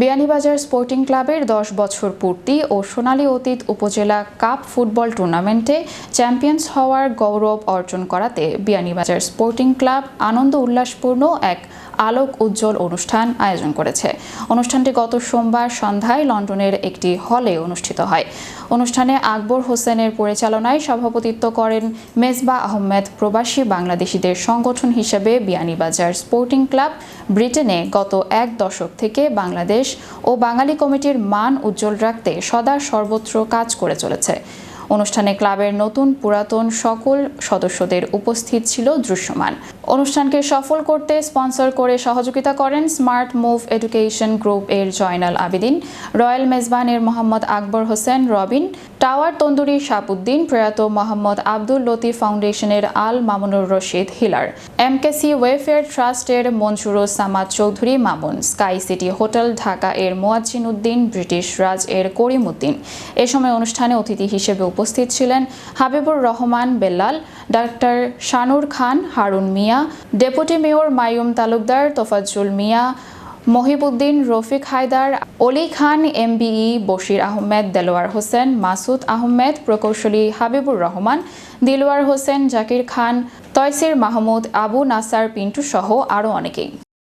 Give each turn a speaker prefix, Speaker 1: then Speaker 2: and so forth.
Speaker 1: Beanibazar sporting ক্লাবের দশ বছর পূর্তি ও সোনালী অতীত উপজেলা কাপ ফুটবল টুর্নামেন্টে চ্যাম্পিয়ন্স হওয়ার গৌরব অর্জন করাতে বিয়ানীবাজার স্পোর্টিং ক্লাব আনন্দ উল্লাসপূর্ণ এক আলোক উজ্জ্বল অনুষ্ঠান আয়োজন করেছে। অনুষ্ঠানটি গত সোমবার সন্ধ্যায় লন্ডনের একটি হলে অনুষ্ঠিত হয়। অনুষ্ঠানে আকবর হোসেনের পরিচালনায় সভাপতিত্ব করেন মেজবা আহমেদ প্রবাসী বাংলাদেশিদের সংগঠন হিসেবে বিয়ানীবাজার স্পোর্টিং ক্লাব, ব্রিটেনে গত এক দশক থেকে বাংলাদেশ ও বাঙালি কমিটির মান উজ্জ্বল রাখতে সদা সর্বত্র কাজ করে চলেছে। অনুষ্ঠানে ক্লাবের নতুন পুরাতন সকল সদস্যদের উপস্থিত ছিল দৃশ্যমান। অনুষ্ঠানকে সফল করতে স্পন্সর করে সহযোগিতা করেন স্মার্ট মুভ এডুকেশন গ্রুপ এর জয়নাল আবেদিন, রয়্যাল মেজবানের মোহাম্মদ আকবর হোসেন রবিন, টাওয়ার তন্দুরি শাপুদ্দিন প্রয়াত মোহাম্মদ আব্দুল লতিফ ফাউন্ডেশনের Al Mamunur Rashid Hilaire, MKC welfare ট্রাস্টের Mansuruj Samad Chowdhury Mamun, sky city hotel Dhaka এর মোয়াজ্জিন উদ্দিন, ব্রিটিশ রাজ এর করিম উদ্দিন। এ সময় অনুষ্ঠানে অতিথি হিসেবে উপস্থিত ছিলেন Habibur Rahman Bellal, doctor Shanur Khan, Harun Mia, deputy mayor Mayum Talukdar Tofazzul Mia, Mohibuddin Rafiq Haider, Oli Khan MBE, Bashir Ahmed, Delwar Hossain, Masud Ahmed, প্রকৌশলী হাবিবুর রহমান, দিলওয়ার হোসেন, জাকির খান, তয়সির মাহমুদ, আবু নাসার, পিন্টু সহ আরও অনেকেই।